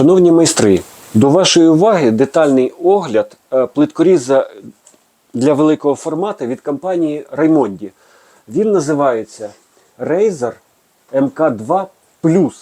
Шановні майстри, до вашої уваги детальний огляд е, плиткоріза для великого формату від компанії Раймонді. Він називається Razer MK2 Plus.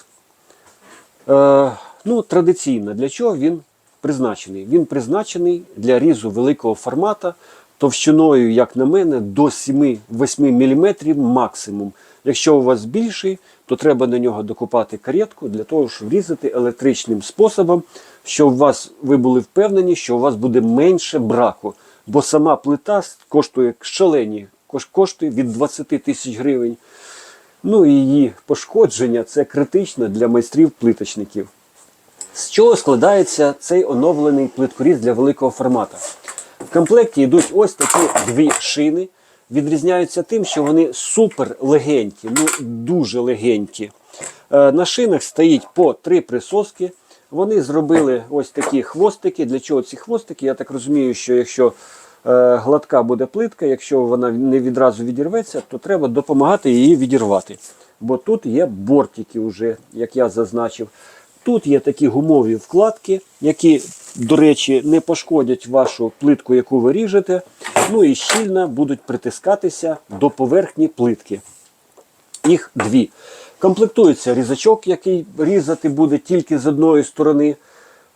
Е, ну, Традиційно для чого він призначений? Він призначений для різу великого формату товщиною, як на мене, до 7-8 мм максимум. Якщо у вас більший, то треба на нього докупати каретку для того, щоб різати електричним способом, щоб вас, ви були впевнені, що у вас буде менше браку. Бо сама плита коштує шалені, коштує від 20 тисяч гривень. Ну і її пошкодження це критично для майстрів-плиточників. З чого складається цей оновлений плиткоріз для великого формату? В комплекті йдуть ось такі дві шини. Відрізняються тим, що вони супер легенькі, ну дуже легенькі. Е, На шинах стоїть по три присоски. Вони зробили ось такі хвостики. Для чого ці хвостики? Я так розумію, що якщо е, гладка буде плитка, якщо вона не відразу відірветься, то треба допомагати її відірвати. Бо тут є бортики, вже, як я зазначив. Тут є такі гумові вкладки, які, до речі, не пошкодять вашу плитку, яку ви ріжете, ну і щільно будуть притискатися до поверхні плитки. Їх дві. Комплектується різачок, який різати буде тільки з одної сторони.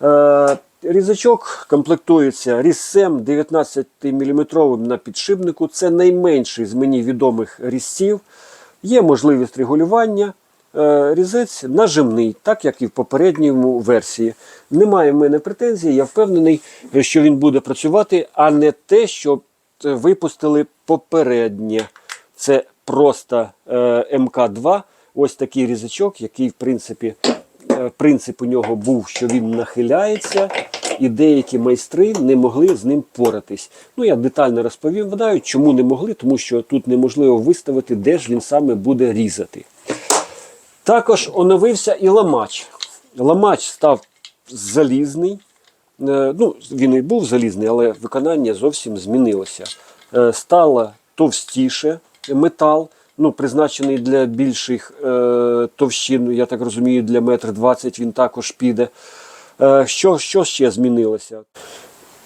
Е, різачок комплектується різцем 19 мм на підшипнику. Це найменший з мені відомих різців. Є можливість регулювання. Е, Різець нажимний, так як і в попередньому версії. Немає в мене претензій, я впевнений, що він буде працювати, а не те, що е, випустили попереднє. Це просто е, МК2, ось такий різачок, який, в принципі, принцип у нього був, що він нахиляється, і деякі майстри не могли з ним поратись. Ну, я детально розповідаю, чому не могли, тому що тут неможливо виставити, де ж він саме буде різати. Також оновився і ламач. Ламач став залізний. Е, Ну, він і був залізний, але виконання зовсім змінилося. Е, Стало товстіше метал, ну, призначений для більших е, товщин, я так розумію, для метр двадцять він також піде. Що, що ще змінилося?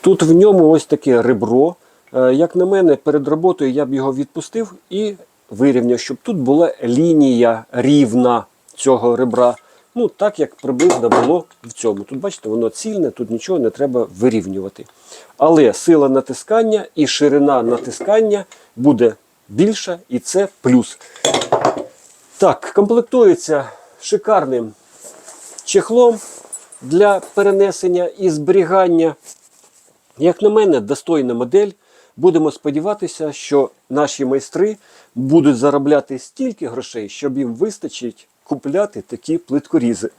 Тут в ньому ось таке ребро. Як на мене, перед роботою я б його відпустив і вирівняв, щоб тут була лінія рівна цього ребра. Ну, так як приблизно було в цьому. Тут, бачите, воно цільне, тут нічого не треба вирівнювати. Але сила натискання і ширина натискання буде більша, і це плюс. Так, комплектується шикарним чехлом для перенесення і зберігання. Як на мене, достойна модель. Будемо сподіватися, що наші майстри будуть заробляти стільки грошей, щоб їм вистачить купляти такі плиткорізи.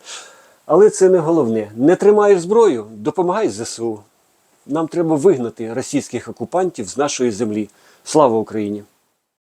Але це не головне. Не тримаєш зброю, допомагай ЗСУ. Нам треба вигнати російських окупантів з нашої землі. Слава Україні!